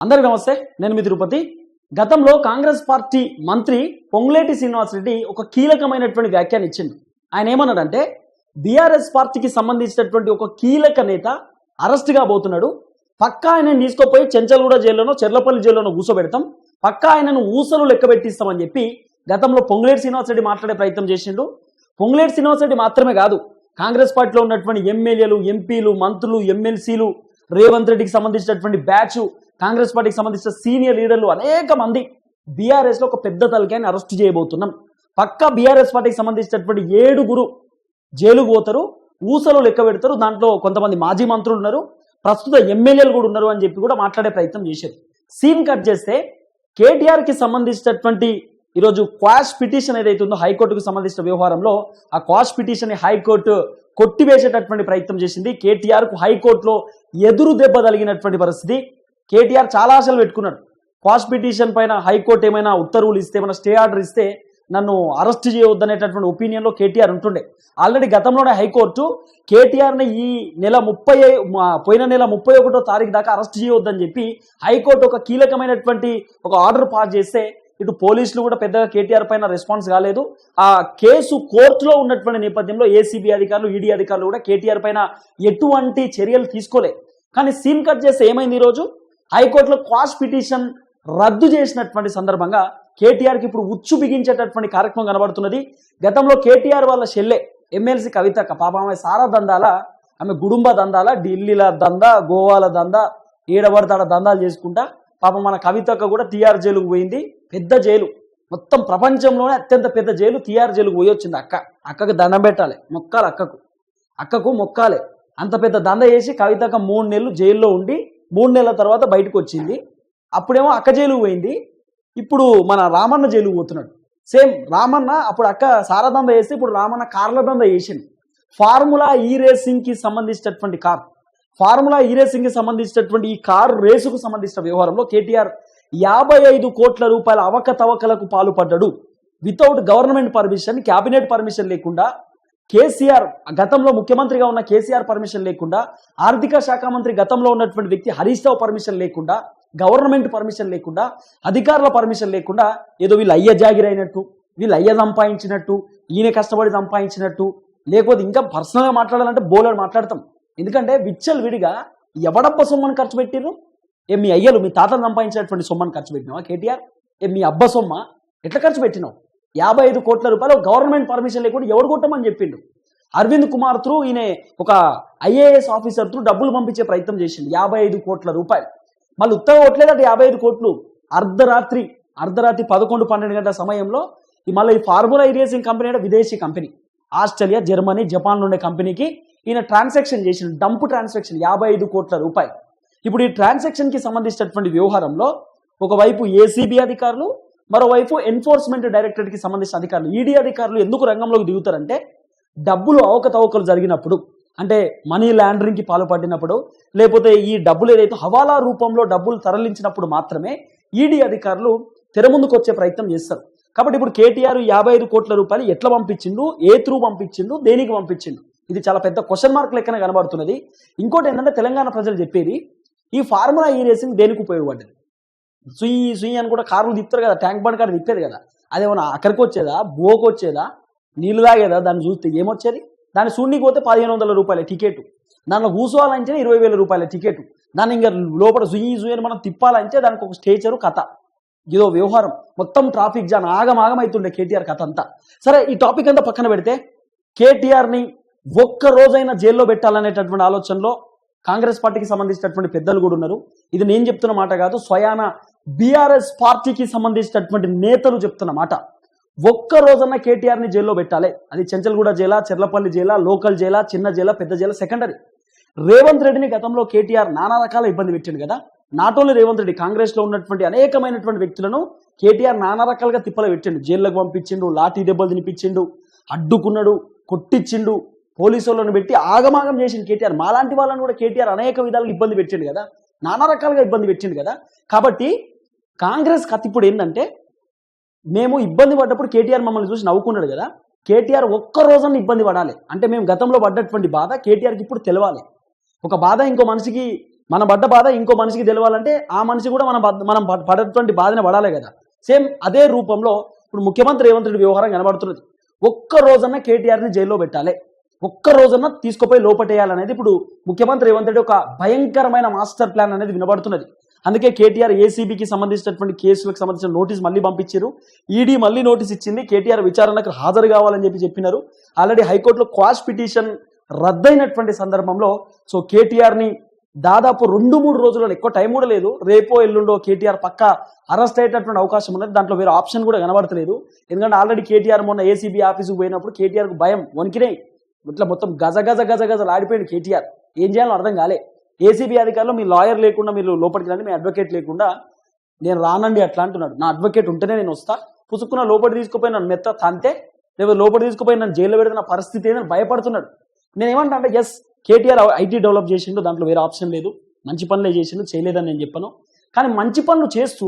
అందరికీ నమస్తే నేను మీ తిరుపతి. గతంలో కాంగ్రెస్ పార్టీ మంత్రి పొంగులేటి శ్రీనివాసరెడ్డి ఒక కీలకమైనటువంటి వ్యాఖ్యాన్ని ఇచ్చింది ఆయన ఏమన్నాడంటే బీఆర్ఎస్ పార్టీకి సంబంధించినటువంటి ఒక కీలక నేత అరెస్ట్ కాబోతున్నాడు. పక్కా ఆయనను తీసుకుపోయి చెంచల్గూడ జైల్లోనో చెర్లపల్లి జైల్లోనో కూర్చోబెడతాం. పక్కా ఆయనను ఊసలు లెక్క పెట్టిస్తామని చెప్పి గతంలో పొంగులేటి శ్రీనివాసరెడ్డి మాట్లాడే ప్రయత్నం చేసిండు. పొంగులేటి శ్రీనివాసరెడ్డి మాత్రమే కాదు కాంగ్రెస్ పార్టీలో ఉన్నటువంటి ఎమ్మెల్యేలు ఎంపీలు మంత్రులు ఎమ్మెల్సీలు రేవంత్ రెడ్డికి సంబంధించినటువంటి బ్యాచ్ కాంగ్రెస్ పార్టీకి సంబంధించిన సీనియర్ లీడర్లు అనేక మంది బీఆర్ఎస్లో ఒక పెద్ద తలకాయని అరెస్ట్ చేయబోతున్నాం. పక్క బీఆర్ఎస్ పార్టీకి సంబంధించినటువంటి ఏడుగురు జైలుకు పోతారు ఊసలు లెక్క పెడతారు దాంట్లో కొంతమంది మాజీ మంత్రులు ఉన్నారు ప్రస్తుత ఎమ్మెల్యేలు కూడా ఉన్నారు అని చెప్పి కూడా మాట్లాడే ప్రయత్నం చేశారు సీన్ కట్ చేస్తే కేటీఆర్కి సంబంధించినటువంటి ఈరోజు క్వాష్ పిటిషన్ ఏదైతే ఉందో హైకోర్టుకు సంబంధించిన వ్యవహారంలో ఆ క్వాష్ పిటిషన్ హైకోర్టు కొట్టివేసేటటువంటి ప్రయత్నం చేసింది. కేటీఆర్కు హైకోర్టులో ఎదురు దెబ్బ తగిలినటువంటి పరిస్థితి. కేటీఆర్ చాలా ఆశలు పెట్టుకున్నాడు. క్వాష్ పిటిషన్ పైన హైకోర్టు ఏమైనా ఉత్తర్వులు ఇస్తే ఏమైనా స్టే ఆర్డర్ ఇస్తే నన్ను అరెస్ట్ చేయవద్దనేటటువంటి ఒపీనియన్లో కేటీఆర్ ఉంటుండే. ఆల్రెడీ గతంలోనే హైకోర్టు కేటీఆర్ని ఈ నెల ముప్పై పోయిన నెల ముప్పై ఒకటో తారీఖు దాకా అరెస్ట్ చేయవద్దని చెప్పి హైకోర్టు ఒక కీలకమైనటువంటి ఒక ఆర్డర్ పాస్ చేస్తే ఇటు పోలీసులు కూడా పెద్దగా కేటీఆర్ పైన రెస్పాన్స్ కాలేదు. ఆ కేసు కోర్టులో ఉన్నటువంటి నేపథ్యంలో ఏసీబీ అధికారులు ఈడీ అధికారులు కూడా కేటీఆర్ పైన ఎటువంటి చర్యలు తీసుకోలే. కానీ సీన్ కట్ చేస్తే ఏమైంది ఈరోజు? హైకోర్టులో క్వాష్ పిటిషన్ రద్దు చేసినటువంటి సందర్భంగా కేటీఆర్కి ఇప్పుడు ఉచ్చు బిగించేటటువంటి కార్యక్రమం కనబడుతున్నది. గతంలో కేటీఆర్ వాళ్ళ చెల్లె ఎమ్మెల్సీ కవితక్క పాప ఆమె సారా దందాల ఆమె గుడుంబ దందాల ఢిల్లీల దందా గోవాల దందా ఏడబడతాడ దందాలు చేసుకుంటా పాప మన కవితక్క కూడా టీఆర్ జైలుకు పోయింది. పెద్ద జైలు. మొత్తం ప్రపంచంలోనే అత్యంత పెద్ద జైలు. టీఆర్ జైలుకు పోయొచ్చింది అక్క. అక్కకు దండం పెట్టాలి. మొక్కాలి అక్కకు. అక్కకు మొక్కాలి. అంత పెద్ద దంద చేసి కవితక మూడు నెలలు జైల్లో ఉండి మూడు నెలల తర్వాత బయటకు వచ్చింది. అప్పుడేమో అక్క జైలుకు పోయింది. ఇప్పుడు మన రామన్న జైలుకు పోతున్నాడు. సేమ్ రామన్న అప్పుడు అక్క సారదంద వేస్తే ఇప్పుడు రామన్న కార్ల దంద వేసింది ఫార్ములా ఈ రేసింగ్కి సంబంధించినటువంటి కార్. ఫార్ములా ఈ రేసింగ్కి సంబంధించినటువంటి ఈ కారు రేసుకు సంబంధించిన వ్యవహారంలో కేటీఆర్ యాభై ఐదు కోట్ల రూపాయల అవకతవకలకు పాల్పడ్డాడు. Without government permission cabinet permission లేకుండా కేసీఆర్ గతంలో ముఖ్యమంత్రిగా ఉన్న కేసీఆర్ పర్మిషన్ లేకుండా ఆర్థిక శాఖ మంత్రి గతంలో ఉన్నటువంటి వ్యక్తి హరీష్ రావు పర్మిషన్ లేకుండా గవర్నమెంట్ పర్మిషన్ లేకుండా అధికారుల పర్మిషన్ లేకుండా ఏదో వీళ్ళు అయ్య జాగిరైనట్టు వీళ్ళు అయ్య సంపాదించినట్టు ఈయన కష్టపడి సంపాదించినట్టు లేకపోతే ఇంకా పర్సనల్గా మాట్లాడాలంటే బోలెడు మాట్లాడతాం. ఎందుకంటే విచ్చలు విడిగా ఎవడబ్బ సొమ్మని ఖర్చు పెట్టిర్రు? ఏ మీ అయ్యలు మీ తాతలు సంపాదించినటువంటి సొమ్మని ఖర్చు పెట్టినావా కేటీఆర్? ఏ మీ అబ్బ సొమ్మ ఎట్లా ఖర్చు పెట్టినావు? యాభై ఐదు కోట్ల రూపాయలు గవర్నమెంట్ పర్మిషన్ లేకుండా ఎవడు కొట్టమని చెప్పిండు? అరవింద్ కుమార్ త్రూ ఈయన ఒక ఐఏఎస్ ఆఫీసర్ త్రూ డబ్బులు పంపించే ప్రయత్నం చేసిండు యాభై ఐదు కోట్ల రూపాయలు. మళ్ళీ ఉత్తగా అది యాభై ఐదు కోట్లు. అర్ధరాత్రి అర్ధరాత్రి పదకొండు పన్నెండు గంటల సమయంలో ఈ మళ్ళీ ఈ ఫార్ములా ఇరేసింగ్ కంపెనీ అంటే విదేశీ కంపెనీ. ఆస్ట్రేలియా జర్మనీ జపాన్లో ఉండే కంపెనీకి ఈయన ట్రాన్సాక్షన్ చేసిన డంప్ ట్రాన్సాక్షన్ యాభై ఐదు కోట్ల రూపాయలు. ఇప్పుడు ఈ ట్రాన్సాక్షన్కి సంబంధించినటువంటి వ్యవహారంలో ఒకవైపు ఏసీబీ అధికారులు మరోవైపు ఎన్ఫోర్స్మెంట్ డైరెక్టరేట్కి సంబంధించిన అధికారులు. ఈడీ అధికారులు ఎందుకు రంగంలోకి దిగుతారంటే డబ్బులు అవకతవకలు జరిగినప్పుడు అంటే మనీ లాండరింగ్కి పాల్పడినప్పుడు లేకపోతే ఈ డబ్బులు ఏదైతే హవాలా రూపంలో డబ్బులు తరలించినప్పుడు మాత్రమే ఈడీ అధికారులు తెర ముందుకు వచ్చే ప్రయత్నం చేస్తారు. కాబట్టి ఇప్పుడు కేటీఆర్ యాభై ఐదు కోట్ల రూపాయలు ఎట్లా పంపించిండు? ఏ త్రూ పంపించిండు? దేనికి పంపించిండు? ఇది చాలా పెద్ద క్వశ్చన్ మార్క్ లెక్కన కనబడుతున్నది. ఇంకోటి ఏంటంటే తెలంగాణ ప్రజలు చెప్పేది ఈ ఫార్ములా ఈ రేసింగ్ దేనికి ఉపయోగపడ్డది? సుయ్యి సుయ్యి అని కూడా కార్లు తిప్పుతారు కదా ట్యాంక్ బండ్ కాడ తిప్పేది కదా. అదేమన్నా అక్కడికి వచ్చేదా? బోకు వచ్చేదా? నీళ్ళు తాగేదా? దాన్ని చూస్తే ఏమొచ్చేది? దాన్ని చూడనికి పోతే పదిహేను వందల రూపాయల టికెట్. దానిలో కూర్చోవాలంటే ఇరవై వేల రూపాయల టికెట్. దాన్ని ఇంకా లోపల సుయి సుయి మనం తిప్పాలంటే దానికి ఒక స్టేచరు కథ. ఇదో వ్యవహారం. మొత్తం ట్రాఫిక్ జామ్ ఆగమాగం అవుతుండే కేటీఆర్ కథ అంతా. సరే ఈ టాపిక్ అంతా పక్కన పెడితే కేటీఆర్ని ఒక్క రోజైనా జైల్లో పెట్టాలనేటటువంటి ఆలోచనలో కాంగ్రెస్ పార్టీకి సంబంధించినటువంటి పెద్దలు కూడా ఉన్నారు. ఇది నేను చెప్తున్న మాట కాదు స్వయాన బీఆర్ఎస్ పార్టీకి సంబంధించినటువంటి నేతలు చెప్తున్న మాట. ఒక్క రోజన్న కేటీఆర్ని జైల్లో పెట్టాలి. అది చెంచల్గూడ జైలా చెర్లపల్లి జైలా లోకల్ జైలా చిన్న జైలా పెద్ద జైలా సెకండరీ. రేవంత్ రెడ్డిని గతంలో కేటీఆర్ నానా రకాల ఇబ్బంది పెట్టాడు కదా. నాట్ ఓన్లీ రేవంత్ రెడ్డి కాంగ్రెస్లో ఉన్నటువంటి అనేకమైనటువంటి వ్యక్తులను కేటీఆర్ నానా రకాలుగా తిప్పలు పెట్టిండు. జైల్లోకి పంపించిండు లాఠీ దెబ్బలు తినిపించిండు అడ్డుకున్నాడు కొట్టించిండు పోలీసు వాళ్ళని పెట్టి ఆగమాగం చేసింది కేటీఆర్. మాలాంటి వాళ్ళని కూడా కేటీఆర్ అనేక విధాలుగా ఇబ్బంది పెట్టిండు కదా. నానా రకాలుగా ఇబ్బంది పెట్టింది కదా. కాబట్టి కాంగ్రెస్ కథ ఇప్పుడు ఏంటంటే మేము ఇబ్బంది పడ్డప్పుడు కేటీఆర్ మమ్మల్ని చూసి నవ్వుకున్నాడు కదా. కేటీఆర్ ఒక్క రోజున ఇబ్బంది పడాలి. అంటే మేము గతంలో పడ్డటువంటి బాధ కేటీఆర్కి ఇప్పుడు తెలవాలి. ఒక బాధ ఇంకో మనిషికి మన పడ్డ బాధ ఇంకో మనిషికి తెలవాలంటే ఆ మనిషి కూడా మన మనం పడేటువంటి బాధని పడాలి కదా. సేమ్ అదే రూపంలో ఇప్పుడు ముఖ్యమంత్రి రేవంత్ రెడ్డి వ్యవహారం కనబడుతున్నది. ఒక్క రోజన్నా కేటీఆర్ని జైల్లో పెట్టాలి. ఒక్క రోజున తీసుకుపోయి లోపటేయాలనేది ఇప్పుడు ముఖ్యమంత్రి రేవంత్ రెడ్డి ఒక భయంకరమైన మాస్టర్ ప్లాన్ అనేది వినబడుతున్నది. అందుకే కేటీఆర్ ఏసీబీకి సంబంధించినటువంటి కేసులకు సంబంధించిన నోటీస్ మళ్ళీ పంపించారు. ఈడీ మళ్ళీ నోటీస్ ఇచ్చింది. కేటీఆర్ విచారణకు హాజరు కావాలని చెప్పి చెప్పినారు. ఆల్రెడీ హైకోర్టులో క్వాష్ పిటిషన్ రద్దయినటువంటి సందర్భంలో సో కేటీఆర్ని దాదాపు రెండు మూడు రోజుల్లో ఎక్కువ టైం కూడా లేదు. రేపో ఎల్లుండో కేటీఆర్ పక్క అరెస్ట్ అయ్యేటటువంటి అవకాశం ఉన్నది. దాంట్లో వేరే ఆప్షన్ కూడా కనబడతలేదు. ఎందుకంటే ఆల్రెడీ కేటీఆర్ మొన్న ఏసీబీ ఆఫీసుకు పోయినప్పుడు కేటీఆర్కు భయం వణికినాయి ఇట్లా మొత్తం గజ గజ గజ గజలు ఆడిపోయింది కేటీఆర్. ఏం చేయాలో అర్థం కాలే. ఏసీబీ అధికారులు మీ లాయర్ లేకుండా మీరు లోపలికి రండి మీ అడ్వకేట్ లేకుండా నేను రానండి అట్లా అంటున్నాడు. నా అడ్వకేట్ ఉంటేనే నేను వస్తా. పుసుకున్న లోపలి తీసుకుపోయి నన్ను మెత్త తంతే. లేదా లోపలి తీసుకుపోయి నన్ను జైల్లో పెడితే నా పరిస్థితి ఏందని భయపడుతున్నాడు. నేను ఏమంటా అంటే ఎస్ కేటీఆర్ ఐటీ డెవలప్ చేసిండు దాంట్లో వేరే ఆప్షన్ లేదు. మంచి పనులే చేసిండు చేయలేదని నేను చెప్పను. కానీ మంచి పనులు చేస్తూ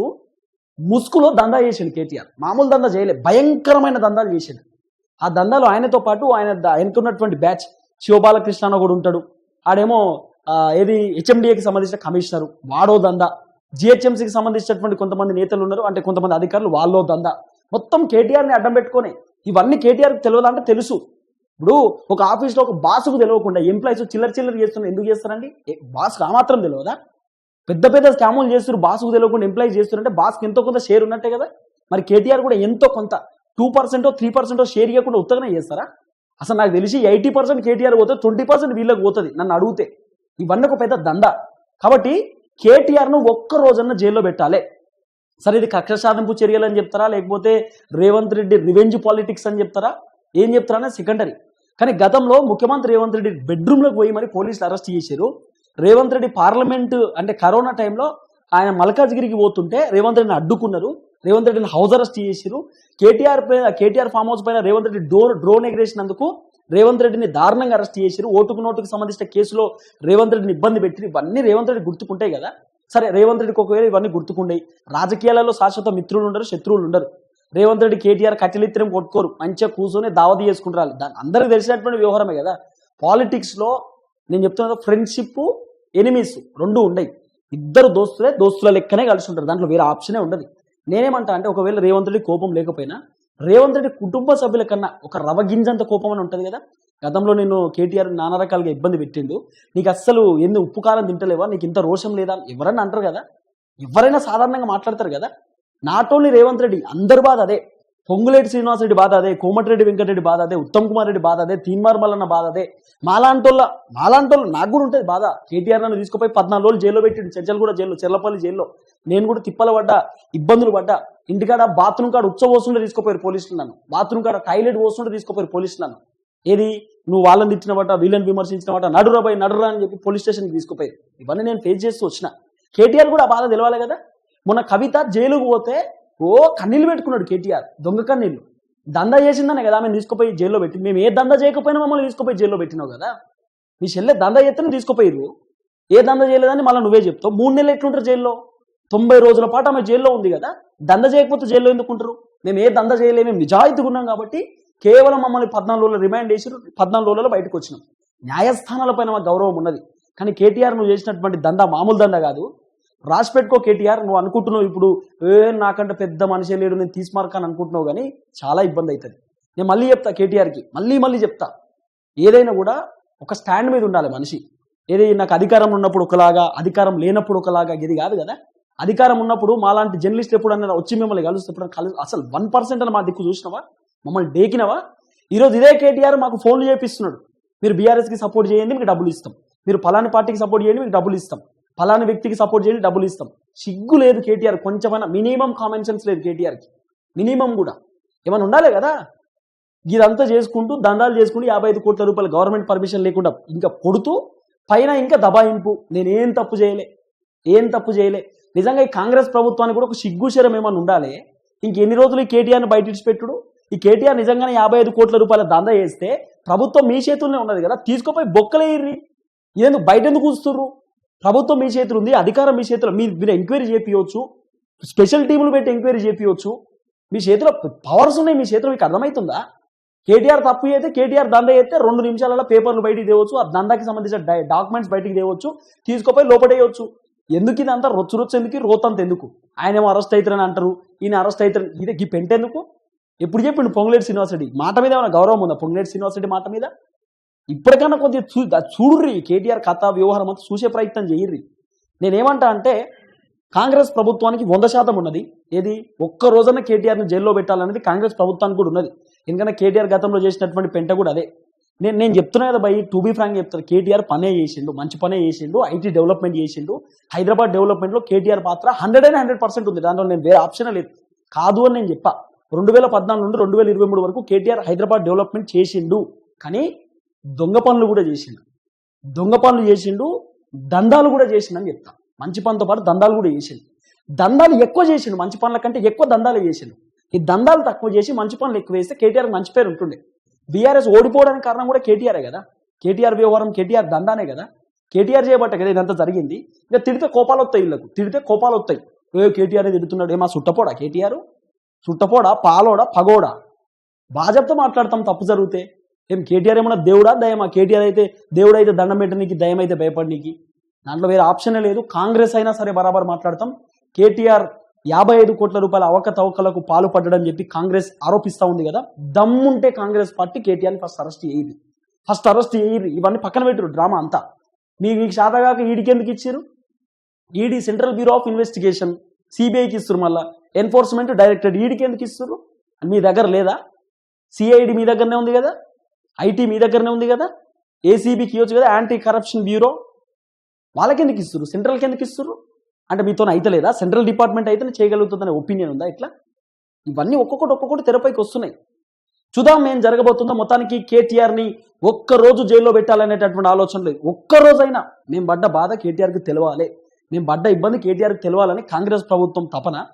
ముసుగులో దందా చేసిండు కేటీఆర్. మామూలు దందా చేయలే. భయంకరమైన దందాలు చేసిండు. ఆ దందాలు ఆయనతో పాటు ఆయన ఆయనకున్నటువంటి బ్యాచ్ శివబాలకృష్ణ అని కూడా ఉంటాడు. ఆడేమో ఏది హెచ్ఎండిఏకి సంబంధించిన కమిషనర్. వాడో దందా జిహెచ్ఎంసీకి సంబంధించినటువంటి కొంతమంది నేతలు ఉన్నారు. అంటే కొంతమంది అధికారులు వాళ్ళో దందా మొత్తం కేటీఆర్ని అడ్డం పెట్టుకొని ఇవన్నీ కేటీఆర్కి తెలియదంటే తెలుసు. ఇప్పుడు ఒక ఆఫీస్లో ఒక బాసుకు తెలియకుండా ఎంప్లాయీస్ చిల్లర చిల్లర చేస్తున్నారు ఎందుకు చేస్తారండి? ఏ, ఆ మాత్రం తెలియదా? పెద్ద పెద్ద స్కాములు చేస్తారు బాసుకు తెలియకుండా ఎంప్లాయీస్ చేస్తున్నారంటే బాస్కి ఎంతో కొంత షేర్ ఉన్నట్టే కదా? మరి కేటీఆర్ కూడా ఎంతో కొంత టూ పర్సెంటో త్రీ పర్సెంటో షేర్ ఇవ్వకుండా ఉత్తగానే చేస్తారా? అసలు నాకు తెలిసి ఎయిటీ పర్సెంట్ కేటీఆర్ పోతే ట్వంటీ పర్సెంట్ వీళ్ళకి పోతుంది నన్ను అడిగితే. ఇవన్నీ ఒక పెద్ద దండ. కాబట్టి కేటీఆర్ను ఒక్క రోజన్నా జైల్లో పెట్టాలి. సరే ఇది కక్ష సాధింపు చర్యలు అని చెప్తారా? లేకపోతే రేవంత్ రెడ్డి రివెంజ్ పాలిటిక్స్ అని చెప్తారా? ఏం చెప్తారా అనేది సెకండరీ కానీ గతంలో ముఖ్యమంత్రి రేవంత్ రెడ్డి బెడ్రూమ్లోకి పోయి మరి పోలీసులు అరెస్ట్ చేశారు. రేవంత్ రెడ్డి పార్లమెంట్ అంటే కరోనా టైంలో ఆయన మల్కాజ్గిరికి పోతుంటే రేవంత్ రెడ్డిని అడ్డుకున్నారు. రేవంత్ రెడ్డిని హౌస్ అరెస్ట్ చేసిరు కేటీఆర్ పైన కేటీఆర్ ఫామ్ హౌస్ పైన రేవంత్ రెడ్డి డోర్ డ్రోన్ ఎగరేసినందుకు రేవంత్ రెడ్డిని దారుణంగా అరెస్ట్ చేసిరు ఓటుకు నోటుకు సంబంధించిన కేసులో రేవంత్ రెడ్డిని ఇబ్బంది పెట్టి ఇవన్నీ రేవంత్ రెడ్డి గుర్తుకుంటాయి కదా. సరే రేవంత్ రెడ్డికి ఒకవేళ ఇవన్నీ గుర్తుకుంటాయి రాజకీయాలలో శాశ్వత మిత్రులు ఉండరు శత్రువులు ఉండరు. రేవంత్ రెడ్డి కేటీఆర్ కట్టెలిత్రం కొట్టుకోరు. మంచిగా కూర్చొని దావతి చేసుకుంటారు దాని అందరికి తెలిసినటువంటి వ్యవహారమే కదా. పాలిటిక్స్లో నేను చెప్తున్నా ఫ్రెండ్షిప్ ఎనిమీస్ రెండు ఉండయి. ఇద్దరు దోస్తులే దోస్తుల లెక్కనే కలిసి ఉంటారు. దాంట్లో వేరే ఆప్షనే ఉండదు. నేనేమంటా అంటే ఒకవేళ రేవంత్ రెడ్డి కోపం లేకపోయినా రేవంత్ రెడ్డి కుటుంబ సభ్యుల కన్నా ఒక రవగింజంత కోపం అని ఉంటుంది కదా? గతంలో నేను కేటీఆర్ నానా రకాలుగా ఇబ్బంది పెట్టిండు. నీకు అస్సలు ఎన్ని ఉప్పు కారం తింటలేవా? నీకు ఇంత రోషం లేదా? ఎవరన్నా అంటారు కదా? ఎవరైనా సాధారణంగా మాట్లాడతారు కదా? నాట్ ఓన్లీ రేవంత్ రెడ్డి అందరి బాధ అదే. పొంగులేటి శ్రీనివాసరెడ్డి బాధ అదే కోమటిరెడ్డి వెంకటరెడ్డి బాధ అదే ఉత్తమ్ కుమార్ రెడ్డి బాధ అదే తీన్మార్ మల్లన్న బాధ అదే. మాలాంటోళ్ళ మాలాంటోళ్ళు నాకు కూడా ఉంటుంది బాధ. కేటీఆర్ నన్ను తీసుకుపోయి పద్నాలుగు రోజులు జైల్లో పెట్టిండు చెంచల్ కూడా జైల్లో చెర్లపల్లి జైల్లో. నేను కూడా తిప్పల పడ్డా ఇబ్బందులు పడ్డా. ఇంటికాడ బాత్రూమ్ కాడ ఉచ్చ పోస్తుంటే తీసుకుపోయారు పోలీసులు నన్ను. బాత్రూమ్ కాడ టాయిలెట్ పోస్తుంటే తీసుకుపోయారు పోలీసులు నన్ను. ఏది? నువ్వు వాళ్ళని తిట్టినవట వీళ్ళని విమర్శించినవట నడురా పోయి నడురా అని చెప్పి పోలీస్ స్టేషన్కి తీసుకుపోయారు. ఇవన్నీ నేను ఫేస్ చేస్తూ వచ్చిన. కేటీఆర్ కూడా ఆ బాధ తెలవాలి కదా? మొన్న కవిత జైలుకు పోతే ఓ కన్నీళ్ళు పెట్టుకున్నాడు కేటీఆర్ దొంగ కన్నీళ్ళు దందా చేసిందనే కదా ఆమె తీసుకుపోయి జైల్లో పెట్టి మేము ఏ దందా చేయకపోయినా మమ్మల్ని తీసుకుపోయి జైల్లో పెట్టినావు కదా. మీ చెల్లె దందా చేస్తేనే తీసుకుపోయారు ఏ దందా చేయలేదని మళ్ళీ నువ్వే చెప్తావు. మూడు నెలలు ఎట్లుంటారు జైల్లో? తొంభై రోజుల పాటు ఆమె జైల్లో ఉంది కదా. దంద చేయకపోతే జైల్లో ఎందుకుంటారు మేము ఏ దంద చేయలేము మేము నిజాయితీగా ఉన్నాం కాబట్టి కేవలం మమ్మల్ని పద్నాలుగు రోజులు రిమాండ్ చేసి పద్నాలుగు రోజులలో బయటకు వచ్చినాం. న్యాయస్థానాలపైన మాకు గౌరవం ఉన్నది. కానీ కేటీఆర్ నువ్వు చేసినటువంటి దందా మామూలు దందా కాదు. రాసి పెట్టుకో కేటీఆర్ నువ్వు అనుకుంటున్నావు ఇప్పుడు ఏ నాకంటే పెద్ద మనిషి లేడు నేను తీసుమార్కని అనుకుంటున్నావు కానీ చాలా ఇబ్బంది అవుతుంది. నేను మళ్ళీ చెప్తా కేటీఆర్కి మళ్ళీ మళ్ళీ చెప్తా. ఏదైనా కూడా ఒక స్టాండ్ మీద ఉండాలి మనిషి. ఏది నాకు అధికారం ఉన్నప్పుడు ఒకలాగా అధికారం లేనప్పుడు ఒకలాగా ఇది కాదు కదా. అధికారం ఉన్నప్పుడు మాలాంటి జర్నలిస్ట్ ఎప్పుడు అన్న వచ్చి మిమ్మల్ని కలుస్తే కలు అసలు వన్ పర్సెంట్ అని మా దిక్కు చూసినవా? మమ్మల్ని డేకినవా? ఈరోజు ఇదే కేటీఆర్ మాకు ఫోన్లు చేపిస్తున్నాడు. మీరు బీఆర్ఎస్కి సపోర్ట్ చేయండి మీకు డబ్బులు ఇస్తాం. మీరు ఫలాని పార్టీకి సపోర్ట్ చేయండి మీకు డబ్బులు ఇస్తాం. ఫలాని వ్యక్తికి సపోర్ట్ చేయండి డబ్బులు ఇస్తాం. సిగ్గు లేదు కేటీఆర్. కొంచెమైనా మినిమం కామన్ సెన్స్ లేదు కేటీఆర్కి. మినిమం కూడా. ఏమైనా ఉండాలి కదా? ఇదంతా చేసుకుంటూ దండాలు చేసుకుంటూ యాభై ఐదు కోట్ల రూపాయలు గవర్నమెంట్ పర్మిషన్ లేకుండా ఇంకా కొడుతూ పైన ఇంకా దబాయింపు. నేనేం తప్పు చేయలే. ఏం తప్పు చేయలే. నిజంగా ఈ కాంగ్రెస్ ప్రభుత్వానికి కూడా ఒక సిగ్గుశరం ఏమైనా ఉండాలి? ఇంకెన్ని రోజులు ఈ కేటీఆర్ని బయట ఇడిచిపెట్టుడు ఈ కేటీఆర్ నిజంగానే యాభై ఐదు కోట్ల రూపాయల దందా చేస్తే ప్రభుత్వం మీ చేతుల్లోనే ఉన్నది కదా? తీసుకుపోయి బొక్కలేయర్రి. ఇదేందుకు బయట ఎందుకు కూస్తుర్రు? ప్రభుత్వం మీ చేతులు ఉంది అధికారం మీ చేతిలో మీ మీరు ఎంక్వైరీ చేపించవచ్చు స్పెషల్ టీములు పెట్టి ఎంక్వైరీ చేపియవచ్చు మీ చేతిలో పవర్స్ ఉన్నాయి మీ చేతిలో మీకు అర్థమవుతుందా కేటీఆర్ తప్పు అయితే కేటీఆర్ దండ అయితే రెండు నిమిషాలలో పేపర్లు బయటికి తేవచ్చు ఆ దందాకి సంబంధించిన డాక్యుమెంట్స్ బయటికి తేవచ్చు తీసుకుపోయి లోపడేయవచ్చు ఎందుకు ఇదంతా రొచ్చు రొచ్చు ఎందుకు? రోతంత ఎందుకు? ఆయన ఏమో అరెస్ట్ అవుతారని అంటారు ఈయన అరెస్ట్ అవుతారని ఇది ఈ ఎందుకు? ఎప్పుడు చెప్పిండు పొంగులేటి శ్రీనివాసరెడ్డి? మాట మీద ఏమైనా గౌరవం ఉందా? పొంగులేటి శ్రీనివాసరెడ్డి మాట మీద? ఇప్పటికన్నా కొద్దిగా చూ చూడుర్రి కేటీఆర్ కథా వ్యవహారం అంతా చూసే ప్రయత్నం చేయర్రి. నేనేమంటా అంటే కాంగ్రెస్ ప్రభుత్వానికి వంద శాతం ఉన్నది. ఏది? ఒక్క రోజున కేటీఆర్ని జైల్లో పెట్టాలనేది కాంగ్రెస్ ప్రభుత్వానికి కూడా ఉన్నది. ఎందుకంటే కేటీఆర్ గతంలో చేసినటువంటి పెంట కూడా అదే. నేను నేను చెప్తున్నా కదా బై టూ బీ ఫ్రాంక్ చెప్తాను కేటీఆర్ పనే చేసిండు మంచి పనే చేసిండు ఐటీ డెవలప్మెంట్ చేసిండు. హైదరాబాద్ డెవలప్మెంట్లో కేటీఆర్ పాత్ర హండ్రెడ్ అండ్ హండ్రెడ్ పర్సెంట్ ఉంది. దాంట్లో నేను వేరే ఆప్షన్ లేదు. కాదు అని నేను చెప్పా. రెండు వేల పద్నాలుగు నుండి రెండు వేల ఇరవై మూడు వరకు కేటీఆర్ హైదరాబాద్ డెవలప్మెంట్ చేసిండు. కానీ దొంగ పనులు కూడా చేసిండు. దొంగ పనులు చేసిండు దందాలు కూడా చేసిండని చెప్తా. మంచి పనితో పాటు దందాలు కూడా చేసిండు. దందాలు ఎక్కువ చేసిండు మంచి పనుల కంటే ఎక్కువ దందాలు చేసిండు. ఈ దందాలు తక్కువ చేసి మంచి పనులు ఎక్కువ వేస్తే కేటీఆర్ మంచి పేరు ఉంటుండే. బీఆర్ఎస్ ఓడిపోవడానికి కారణం కూడా కేటీఆరే కదా. కేటీఆర్ వ్యవహారం కేటీఆర్ దందానే కదా. కేటీఆర్ చేయబట్టే కదా ఇదంతా జరిగింది. ఇక తిడితే కోపాలు వస్తాయి వీళ్ళకు తిడితే కోపాలు వస్తాయి ఏ కేటీఆర్ తిడుతున్నాడు? ఏమా సుట్టపోడా కేటీఆర్? సుట్టపోడా? పాలోడా? పగోడా? బాజప్తో మాట్లాడతాం తప్పు జరిగితే. ఏం కేటీఆర్ ఏమన్నా దేవుడా? దయమా? కేటీఆర్ అయితే దేవుడు అయితే దండం పెట్టడానికి దయం అయితే భయపడనీకి. దాంట్లో వేరే ఆప్షనే లేదు. కాంగ్రెస్ అయినా సరే బరాబర్ మాట్లాడతాం. కేటీఆర్ యాభై ఐదు కోట్ల రూపాయల అవకతవకలకు పాల్పడ్డని చెప్పి కాంగ్రెస్ ఆరోపిస్తా ఉంది కదా? దమ్ముంటే కాంగ్రెస్ పార్టీ కేటీఆర్ని ఫస్ట్ అరెస్ట్ చేయదు ఫస్ట్ అరెస్ట్ చేయరు ఇవన్నీ పక్కన పెట్టరు డ్రామా అంతా. మీకు మీకు శాతగాక ఈడికి ఎందుకు ఇచ్చారు ED central bureau of investigation సిబిఐకి ఇస్తారు మళ్ళా. ఎన్ఫోర్స్మెంట్ డైరెక్టర్ ఈడికి ఎందుకు ఇస్తారు మీ దగ్గర లేదా? సిఐడి మీ దగ్గరనే ఉంది కదా? ఐటీ మీ దగ్గరనే ఉంది కదా? ఏసీబీకి ఇవ్వచ్చు కదా యాంటీ కరప్షన్ బ్యూరో వాళ్ళకి ఎందుకు ఇస్తారు సెంట్రల్కి ఎందుకు ఇస్తారు అంటే మీతో అయితలేదా? సెంట్రల్ డిపార్ట్మెంట్ అయితేనే చేయగలుగుతుందనే ఒపీనియన్ ఉందా ఇట్లా? ఇవన్నీ ఒక్కొక్కటి ఒక్కొక్కటి తెరపైకి వస్తున్నాయి. చూద్దాం ఏం జరగబోతుందో. మొత్తానికి కేటీఆర్ని ఒక్క రోజు జైల్లో పెట్టాలనేటటువంటి ఆలోచన లేదు. ఒక్క మేము పడ్డ బాధ కేటీఆర్కి తెలవాలి. మేము పడ్డ ఇబ్బంది కేటీఆర్కి తెలవాలని కాంగ్రెస్ ప్రభుత్వం తపన.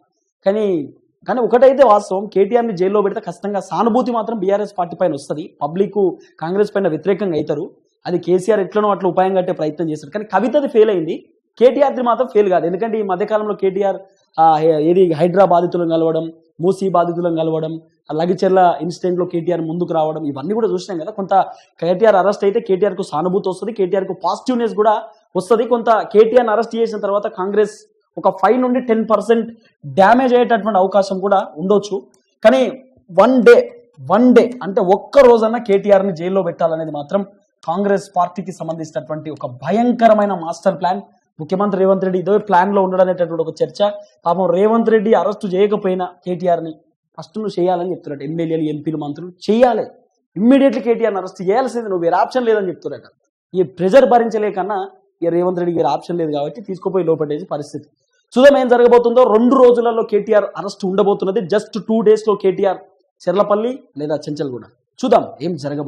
కానీ కానీ ఒకటైతే వాస్తవం కేటీఆర్ని జైల్లో పెడితే ఖచ్చితంగా సానుభూతి మాత్రం బీఆర్ఎస్ పార్టీ పైన వస్తుంది. పబ్లిక్ కాంగ్రెస్ పైన వ్యతిరేకంగా అవుతారు. అది కేసీఆర్ ఎట్లనో అట్లా ఉపాయం కట్టే ప్రయత్నం చేశారు. కానీ కవితది ఫెయిల్ అయింది. కేటీఆర్ది మాత్రం ఫెయిల్ కాదు. ఎందుకంటే ఈ మధ్యకాలంలో కేటీఆర్ ఏది హైడ్రా బాధితులను కలవడం మూసీ బాధితులను కలవడం ఆ లగిచెర్ల ఇన్సిడెంట్లో కేటీఆర్ ముందుకు రావడం ఇవన్నీ కూడా చూసినాం కదా. కొంత కేటీఆర్ అరెస్ట్ అయితే కేటీఆర్కు సానుభూతి వస్తుంది కేటీఆర్కు పాజిటివ్నెస్ కూడా వస్తుంది. కొంత కేటీఆర్ అరెస్ట్ చేసిన తర్వాత కాంగ్రెస్ ఒక ఫైవ్ నుండి టెన్ పర్సెంట్ డ్యామేజ్ అయ్యేటటువంటి అవకాశం కూడా ఉండొచ్చు. కానీ వన్ డే వన్ డే అంటే ఒక్క రోజన్నా కేటీఆర్ని జైల్లో పెట్టాలనేది మాత్రం కాంగ్రెస్ పార్టీకి సంబంధించినటువంటి ఒక భయంకరమైన మాస్టర్ ప్లాన్. ముఖ్యమంత్రి రేవంత్ రెడ్డి ఇదే ప్లాన్లో ఉండడం అనేటటువంటి ఒక చర్చ. పాపం రేవంత్ రెడ్డి అరెస్టు చేయకపోయినా కేటీఆర్ని ఫస్ట్ నువ్వు చేయాలని చెప్తున్నాడు ఎమ్మెల్యేలు ఎంపీలు మంత్రులు చేయాలి. ఇమ్మీడియట్లీ కేటీఆర్ అరెస్ట్ చేయాల్సింది నువ్వు. వేరే ఆప్షన్ లేదని చెప్తున్నాడు ఈ ప్రెజర్ భరించలేకన్నా ఈ రేవంత్ రెడ్డి వేరే ఆప్షన్ లేదు కాబట్టి తీసుకుపోయి లోపడేసి పరిస్థితి. చూద్దాం ఏం జరగబోతుందో రెండు రోజులలో కేటీఆర్ అరెస్ట్ ఉండబోతున్నది. జస్ట్ టూ డేస్లో కేటీఆర్ చెర్లపల్లి లేదా చెంచల్గూడ. చూద్దాం ఏం జరగబోతుంది